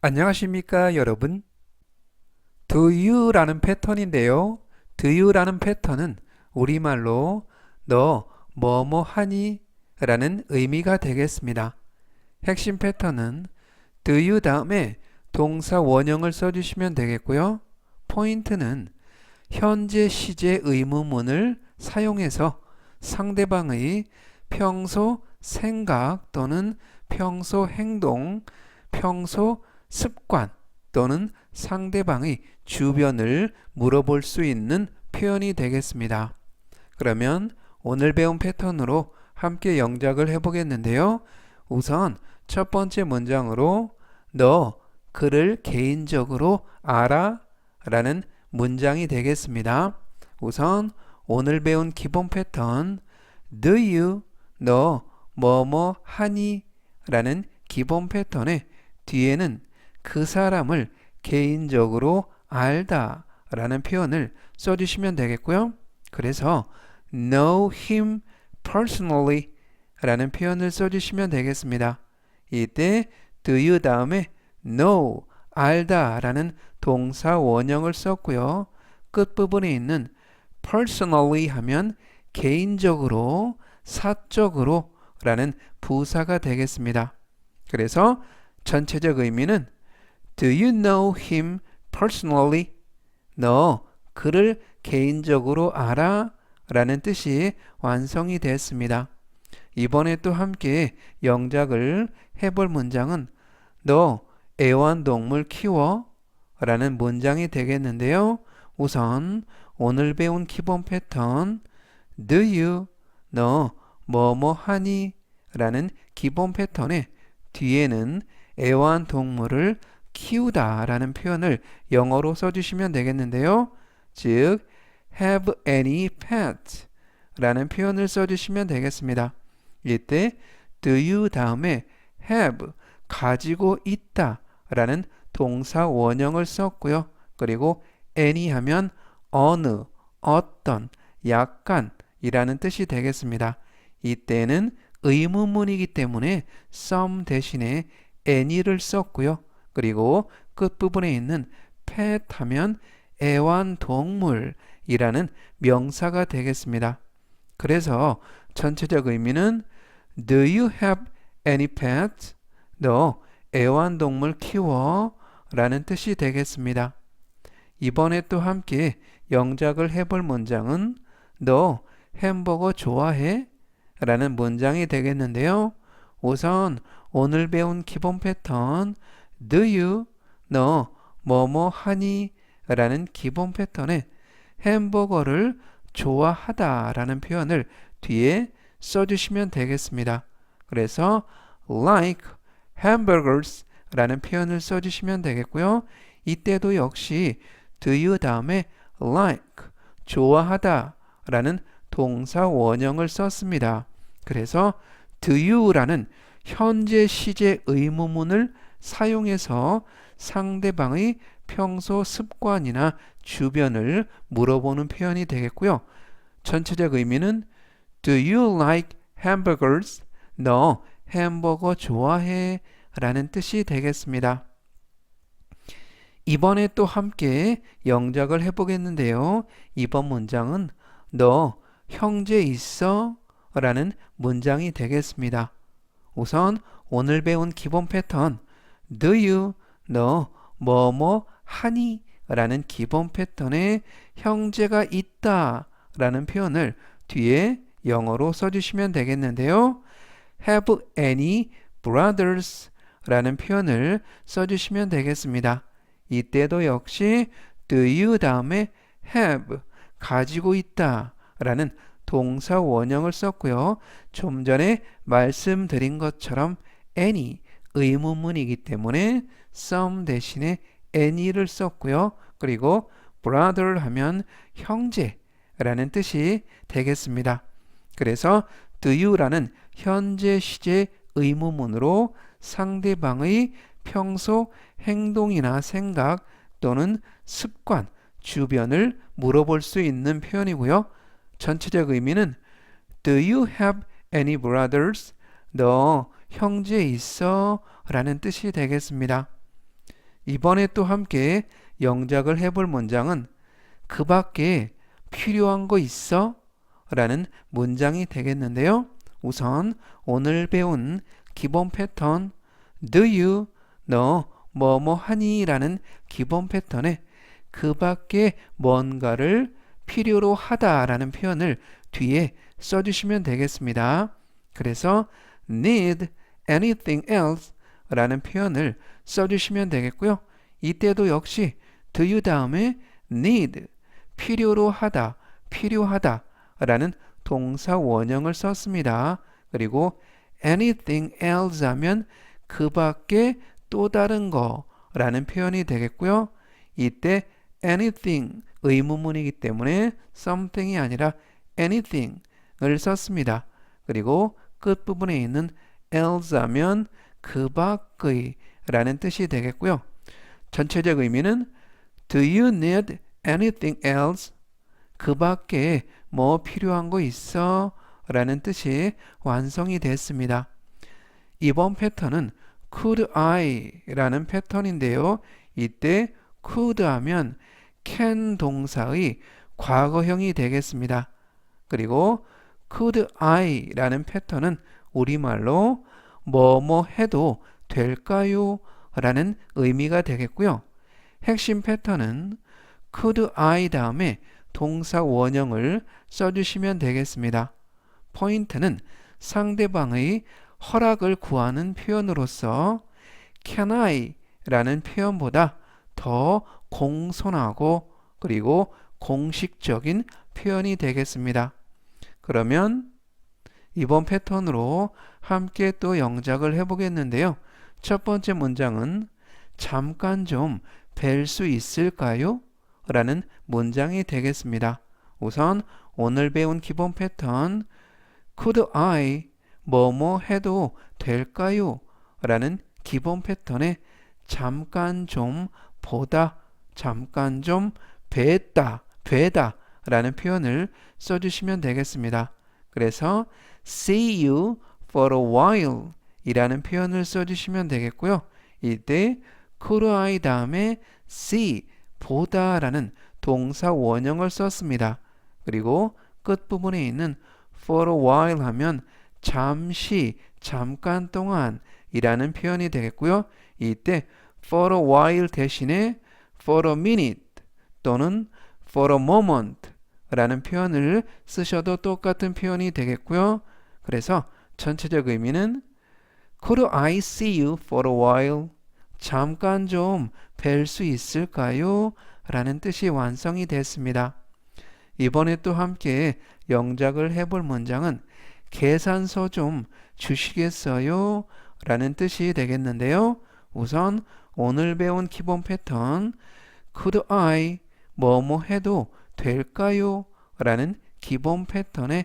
안녕하십니까 여러분? Do you라는 패턴인데요. Do you라는 패턴은 우리말로 너 뭐뭐 하니? 라는 의미가 되겠습니다. 핵심 패턴은 do you 다음에 동사 원형을 써주시면 되겠고요. 포인트는 현재 시제 의무문을 사용해서 상대방의 평소 생각 또는 평소 행동, 평소 습관 또는 상대방의 주변을 물어볼 수 있는 표현이 되겠습니다. 그러면 오늘 배운 패턴으로 함께 영작을 해보겠는데요. 우선 첫 번째 문장으로 너 그를 개인적으로 알아? 라는 문장이 되겠습니다. 우선 오늘 배운 기본 패턴 Do you 너 뭐뭐 하니? 라는 기본 패턴의 뒤에는 그 사람을 개인적으로 알다 라는 표현을 써주시면 되겠고요. 그래서 know him personally 라는 표현을 써주시면 되겠습니다. 이때 do you 다음에 know 알다 라는 동사 원형을 썼고요. 끝부분에 있는 personally 하면 개인적으로, 사적으로 라는 부사가 되겠습니다. 그래서 전체적 의미는 Do you know him personally? 너 그를 개인적으로 알아? 라는 뜻이 완성이 됐습니다. 이번에 또 함께 영작을 해볼 문장은 너 애완동물 키워? 라는 문장이 되겠는데요. 우선 오늘 배운 기본 패턴 Do you? 너 뭐뭐 하니? 라는 기본 패턴의 뒤에는 애완동물을 키우다 라는 표현을 영어로 써주시면 되겠는데요. 즉, have any pet 라는 표현을 써주시면 되겠습니다. 이때 do you 다음에 have 가지고 있다 라는 동사 원형을 썼고요. 그리고 any 하면 어느, 어떤, 약간 이라는 뜻이 되겠습니다. 이때는 의문문이기 때문에 some 대신에 any를 썼고요. 그리고 끝부분에 있는 pet 하면 애완동물이라는 명사가 되겠습니다. 그래서 전체적 의미는 Do you have any pets? 너 애완동물 키워? 라는 뜻이 되겠습니다. 이번에 또 함께 영작을 해볼 문장은 너 햄버거 좋아해? 라는 문장이 되겠는데요. 우선 오늘 배운 기본 패턴 Do you? 너 뭐뭐 하니? 라는 기본 패턴에 햄버거를 좋아하다 라는 표현을 뒤에 써주시면 되겠습니다. 그래서 like hamburgers 라는 표현을 써주시면 되겠고요. 이때도 역시 do you 다음에 like 좋아하다 라는 동사 원형을 썼습니다. 그래서 do you라는 현재 시제 의무문을 사용해서 상대방의 평소 습관이나 주변을 물어보는 표현이 되겠고요. 전체적 의미는 Do you like hamburgers? 너 햄버거 좋아해? 라는 뜻이 되겠습니다. 이번에 또 함께 영작을 해보겠는데요. 이번 문장은 너 형제 있어? 라는 문장이 되겠습니다. 우선 오늘 배운 기본 패턴 Do you? 너 뭐뭐 하니? 라는 기본 패턴에 형제가 있다 라는 표현을 뒤에 영어로 써주시면 되겠는데요. have any brothers 라는 표현을 써주시면 되겠습니다. 이때도 역시 do you 다음에 have 가지고 있다 라는 동사 원형을 썼고요. 좀 전에 말씀드린 것처럼 any 의문문이기 때문에 some 대신에 any를 썼고요. 그리고 brother 하면 형제라는 뜻이 되겠습니다. 그래서 do you라는 현재 시제 의무문으로 상대방의 평소 행동이나 생각 또는 습관, 주변을 물어볼 수 있는 표현이고요. 전체적 의미는 Do you have any brothers? 너 형제 있어? 라는 뜻이 되겠습니다. 이번에 또 함께 영작을 해볼 문장은 그 밖에 필요한 거 있어? 라는 문장이 되겠는데요. 우선 오늘 배운 기본 패턴 Do you 너 뭐뭐 하니? 라는 기본 패턴에 그 밖에 뭔가를 필요로 하다 라는 표현을 뒤에 써주시면 되겠습니다. 그래서 need anything else 라는 표현을 써주시면 되겠고요. 이때도 역시 do you 다음에 need 필요로 하다, 필요하다 라는 동사 원형을 썼습니다. 그리고 anything else 하면 그 밖에 또 다른 거 라는 표현이 되겠고요. 이때 anything 의문문이기 때문에 something이 아니라 anything을 썼습니다. 그리고 끝부분에 있는 else 하면 그 밖의 라는 뜻이 되겠고요. 전체적 의미는 Do you need anything else? 그 밖에 뭐 필요한 거 있어? 라는 뜻이 완성이 됐습니다. 이번 패턴은 could I 라는 패턴인데요. 이때 could 하면 can 동사의 과거형이 되겠습니다. 그리고 could I 라는 패턴은 우리말로 뭐뭐 해도 될까요? 라는 의미가 되겠고요. 핵심 패턴은 could I 다음에 동사 원형을 써주시면 되겠습니다. 포인트는 상대방의 허락을 구하는 표현으로서 can I 라는 표현보다 더 공손하고 그리고 공식적인 표현이 되겠습니다. 그러면 이번 패턴으로 함께 또 영작을 해보겠는데요. 첫 번째 문장은 잠깐 좀 뵐 수 있을까요? 라는 문장이 되겠습니다. 우선 오늘 배운 기본 패턴 could I 뭐뭐 해도 될까요? 라는 기본 패턴에 잠깐 좀 보다, 잠깐 좀 뵀다, 뵈다 라는 표현을 써주시면 되겠습니다. 그래서 see you for a while 이라는 표현을 써주시면 되겠고요. 이때 could I 다음에 see, 보다 라는 동사 원형을 썼습니다. 그리고 끝부분에 있는 for a while 하면 잠시, 잠깐 동안 이라는 표현이 되겠고요. 이때 for a while 대신에 for a minute 또는 for a moment 라는 표현을 쓰셔도 똑같은 표현이 되겠고요. 그래서 전체적 의미는 Could I see you for a while? 잠깐 좀 뵐 수 있을까요? 라는 뜻이 완성이 됐습니다. 이번에 또 함께 영작을 해볼 문장은 계산서 좀 주시겠어요? 라는 뜻이 되겠는데요. 우선 오늘 배운 기본 패턴 Could I 뭐뭐 해도 될까요? 라는 기본 패턴의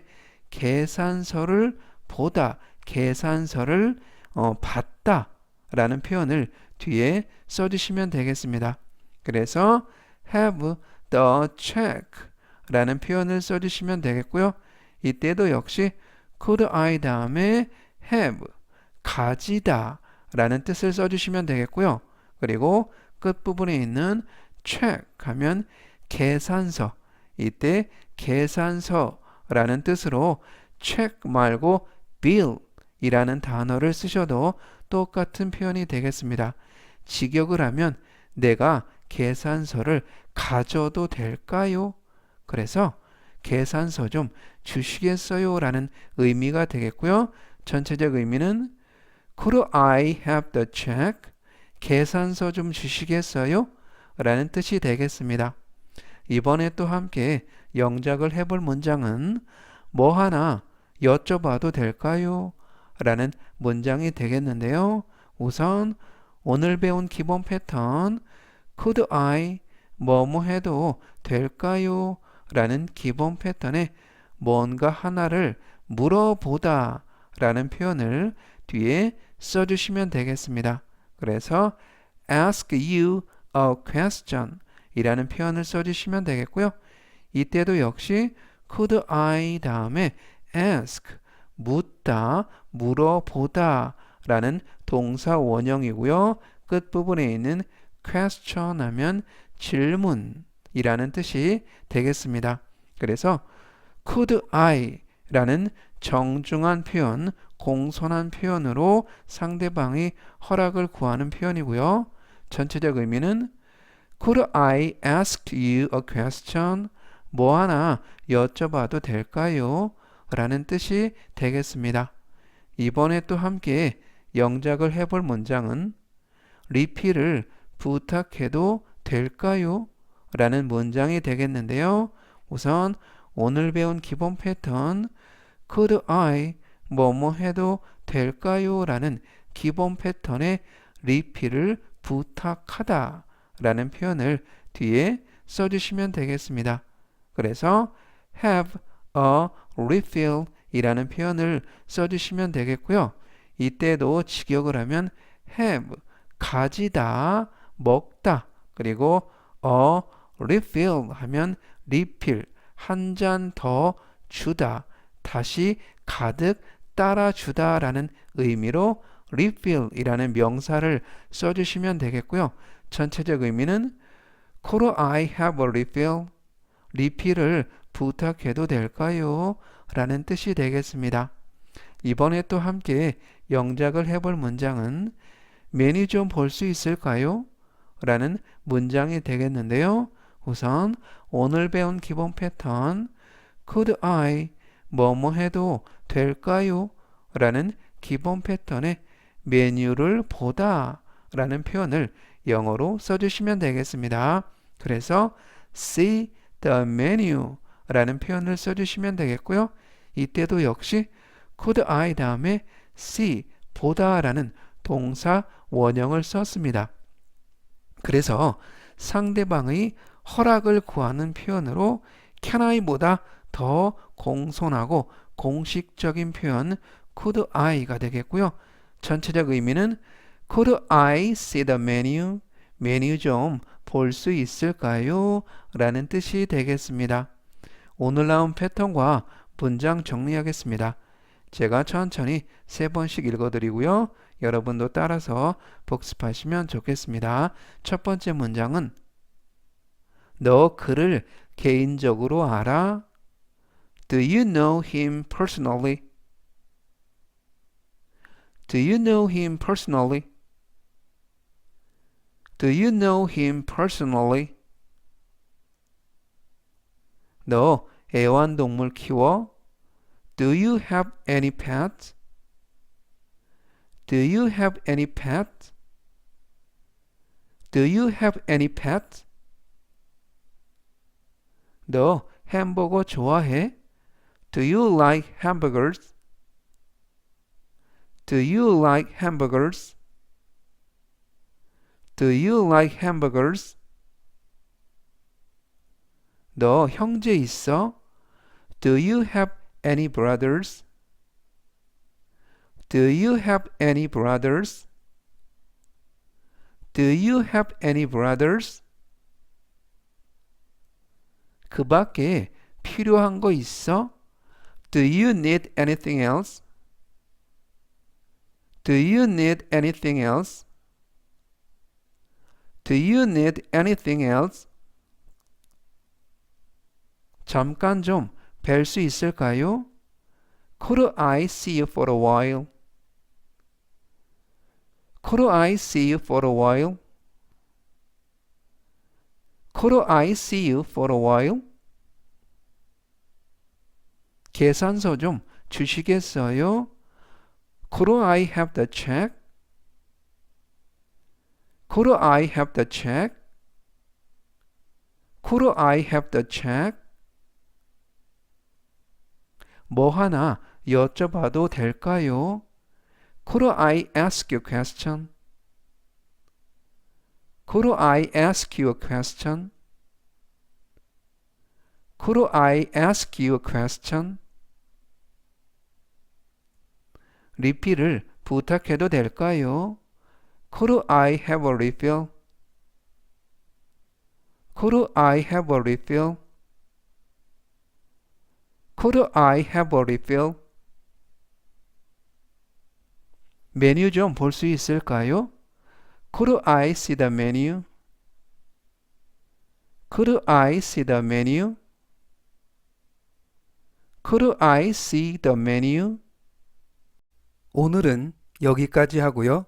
계산서를 보다, 계산서를 어, 받다 라는 표현을 뒤에 써주시면 되겠습니다. 그래서 have the check 라는 표현을 써주시면 되겠고요. 이때도 역시 could I 다음에 have 가지다 라는 뜻을 써주시면 되겠고요. 그리고 끝부분에 있는 check 하면 계산서 이때 계산서 라는 뜻으로 check 말고 bill 이라는 단어를 쓰셔도 똑같은 표현이 되겠습니다. 직역을 하면 내가 계산서를 가져도 될까요? 그래서 계산서 좀 주시겠어요? 라는 의미가 되겠고요. 전체적 의미는 Could I have the check? 계산서 좀 주시겠어요? 라는 뜻이 되겠습니다. 이번에 또 함께 영작을 해볼 문장은 뭐 하나 여쭤봐도 될까요? 라는 문장이 되겠는데요. 우선 오늘 배운 기본 패턴 could I 뭐뭐 해도 될까요? 라는 기본 패턴에 뭔가 하나를 물어보다 라는 표현을 뒤에 써주시면 되겠습니다. 그래서 ask you a question 이라는 표현을 써주시면 되겠고요. 이때도 역시 could I 다음에 ask 묻다, 물어보다 라는 동사 원형이고요. 끝부분에 있는 question 하면 질문이라는 뜻이 되겠습니다. 그래서 could I 라는 정중한 표현, 공손한 표현으로 상대방이 허락을 구하는 표현이고요. 전체적 의미는 Could I ask you a question? 뭐 하나 여쭤봐도 될까요? 라는 뜻이 되겠습니다. 이번에 또 함께 영작을 해볼 문장은 리필을 부탁해도 될까요? 라는 문장이 되겠는데요. 우선 오늘 배운 기본 패턴 could I 뭐뭐 해도 될까요? 라는 기본 패턴의 리필을 부탁하다 라는 표현을 뒤에 써주시면 되겠습니다. 그래서 have a refill 이라는 표현을 써주시면 되겠고요. 이때도 직역을 하면 have 가지다 먹다 그리고 a refill 하면 refill 한 잔 더 주다 다시 가득 따라주다 라는 의미로 refill 이라는 명사를 써주시면 되겠고요. 전체적 의미는 Could I have a refill? 리필을 부탁해도 될까요? 라는 뜻이 되겠습니다. 이번에 또 함께 영작을 해볼 문장은 메뉴 좀 볼 수 있을까요? 라는 문장이 되겠는데요. 우선 오늘 배운 기본 패턴 Could I 뭐뭐 해도 될까요? 라는 기본 패턴의 메뉴를 보다 라는 표현을 영어로 써주시면 되겠습니다. 그래서 see the menu 라는 표현을 써주시면 되겠고요. 이때도 역시 could I 다음에 see 보다 라는 동사 원형을 썼습니다. 그래서 상대방의 허락을 구하는 표현으로 can I보다 더 공손하고 공식적인 표현 could I가 되겠고요. 전체적 의미는 could I see the menu? 메뉴 좀 볼 수 있을까요? 라는 뜻이 되겠습니다. 오늘 나온 패턴과 문장 정리하겠습니다. 제가 천천히 세 번씩 읽어드리고요. 여러분도 따라서 복습하시면 좋겠습니다. 첫 번째 문장은 너 그를 개인적으로 알아? Do you know him personally? Do you know him personally? Do you know him personally? 너 애완동물 키워? Do you have any pets? Do you have any pets? Do you have any pets? 너 햄버거 좋아해? Do you like hamburgers? Do you like hamburgers? Do you like hamburgers? 너 형제 있어? Do you have any brothers? Do you have any brothers? Do you have any brothers? 그 밖에 필요한 거 있어? Do you need anything else? Do you need anything else? Do you need anything else? 잠깐 좀 뵐 수 있을까요? Could I see you for a while? Could I see you for a while? Could I see you for a while? 계산서 좀 주시겠어요? Could I have the check? Could I have the check? Could I have the check? 뭐 하나 여쭤봐도 될까요? Could I ask you a question? Could I ask you a question? Could I ask you a question? 리필을 부탁해도 될까요? Could I have a refill? Could I have a refill? Could I have a refill? 메뉴 좀 볼 수 있을까요? Could I see the menu? Could I see the menu? Could I see the menu? 오늘은 여기까지 하고요.